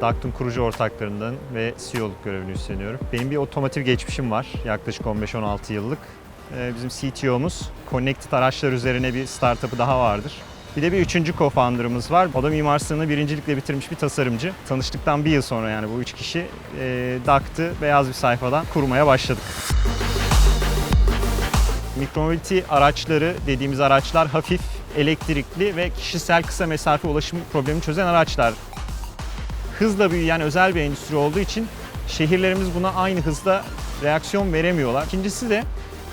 Dakt'ın kurucu ortaklarından ve CEO'luk görevini üstleniyorum. Benim bir otomotiv geçmişim var. Yaklaşık 15-16 yıllık. Ee, Bizim CTO'muz Connected araçlar üzerine bir startup'ı daha vardır. Bir de bir üçüncü co-founder'ımız var. O da Mimar Sinan'ı birincilikle bitirmiş bir tasarımcı. Tanıştıktan bir yıl sonra yani bu üç kişi e, Dakt'ı beyaz bir sayfadan kurmaya başladık. Mikromobility araçları dediğimiz araçlar hafif, elektrikli ve kişisel kısa mesafe ulaşım problemini çözen araçlar. Hızla büyüyen özel bir endüstri olduğu için şehirlerimiz buna aynı hızda reaksiyon veremiyorlar. İkincisi de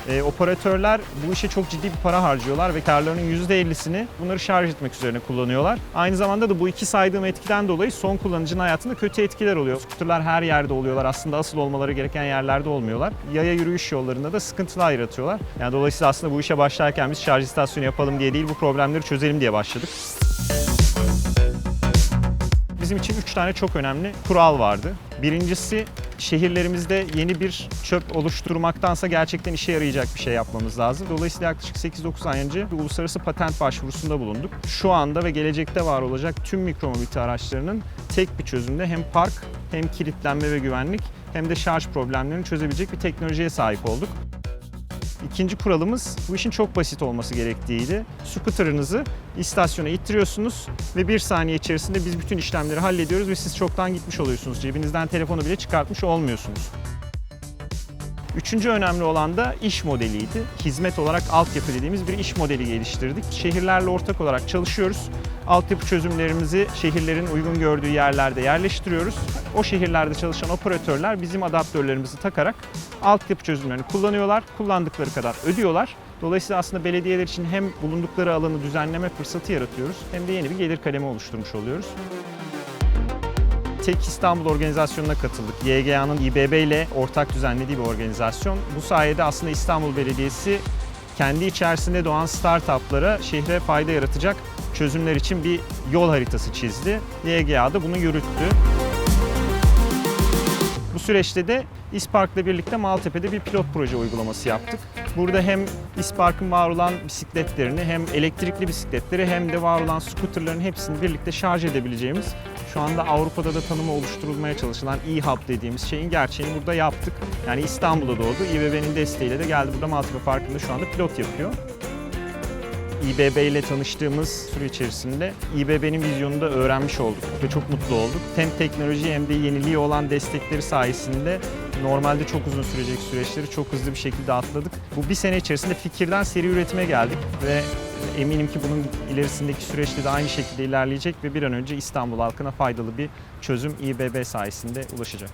e, operatörler bu işe çok ciddi bir para harcıyorlar ve karlarının %50'sini bunları şarj etmek üzerine kullanıyorlar. Aynı zamanda da bu iki saydığım etkiden dolayı son kullanıcının hayatında kötü etkiler oluyor. Skuterler her yerde oluyorlar. Aslında asıl olmaları gereken yerlerde olmuyorlar. Yaya yürüyüş yollarında da sıkıntılar yaratıyorlar. Yani dolayısıyla aslında bu işe başlarken biz şarj istasyonu yapalım diye değil bu problemleri çözelim diye başladık. Bizim için üç tane çok önemli kural vardı. Birincisi şehirlerimizde yeni bir çöp oluşturmaktansa gerçekten işe yarayacak bir şey yapmamız lazım. Dolayısıyla yaklaşık 8-9 ay önce bir uluslararası patent başvurusunda bulunduk. Şu anda ve gelecekte var olacak tüm mikromobilite araçlarının tek bir çözümde hem park hem kilitlenme ve güvenlik hem de şarj problemlerini çözebilecek bir teknolojiye sahip olduk. İkinci kuralımız bu işin çok basit olması gerektiğiydi. Scooter'ınızı istasyona ittiriyorsunuz ve bir saniye içerisinde biz bütün işlemleri hallediyoruz ve siz çoktan gitmiş oluyorsunuz. Cebinizden telefonu bile çıkartmış olmuyorsunuz. Üçüncü önemli olan da iş modeliydi. Hizmet olarak altyapı dediğimiz bir iş modeli geliştirdik. Şehirlerle ortak olarak çalışıyoruz. Altyapı çözümlerimizi şehirlerin uygun gördüğü yerlerde yerleştiriyoruz. O şehirlerde çalışan operatörler bizim adaptörlerimizi takarak altyapı çözümlerini kullanıyorlar. Kullandıkları kadar ödüyorlar. Dolayısıyla aslında belediyeler için hem bulundukları alanı düzenleme fırsatı yaratıyoruz hem de yeni bir gelir kalemi oluşturmuş oluyoruz. Tek İstanbul organizasyonuna katıldık. YGA'nın İBB ile ortak düzenlediği bir organizasyon. Bu sayede aslında İstanbul Belediyesi kendi içerisinde doğan startuplara şehre fayda yaratacak çözümler için bir yol haritası çizdi. YGA da bunu yürüttü. Bu süreçte de İspark'la birlikte Maltepe'de bir pilot proje uygulaması yaptık. Burada hem İspark'ın var olan bisikletlerini hem elektrikli bisikletleri hem de var olan scooterların hepsini birlikte şarj edebileceğimiz şu anda Avrupa'da da tanımı oluşturulmaya çalışılan e-hub dediğimiz şeyin gerçeğini burada yaptık. Yani İstanbul'da doğdu. İBB'nin desteğiyle de geldi burada Maltepe Parkı'nda şu anda pilot yapıyor. İBB ile tanıştığımız süre içerisinde İBB'nin vizyonunu da öğrenmiş olduk ve çok mutlu olduk. Hem teknoloji hem de yeniliği olan destekleri sayesinde normalde çok uzun sürecek süreçleri çok hızlı bir şekilde atladık. Bu bir sene içerisinde fikirden seri üretime geldik ve eminim ki bunun ilerisindeki süreçte de aynı şekilde ilerleyecek ve bir an önce İstanbul halkına faydalı bir çözüm İBB sayesinde ulaşacak.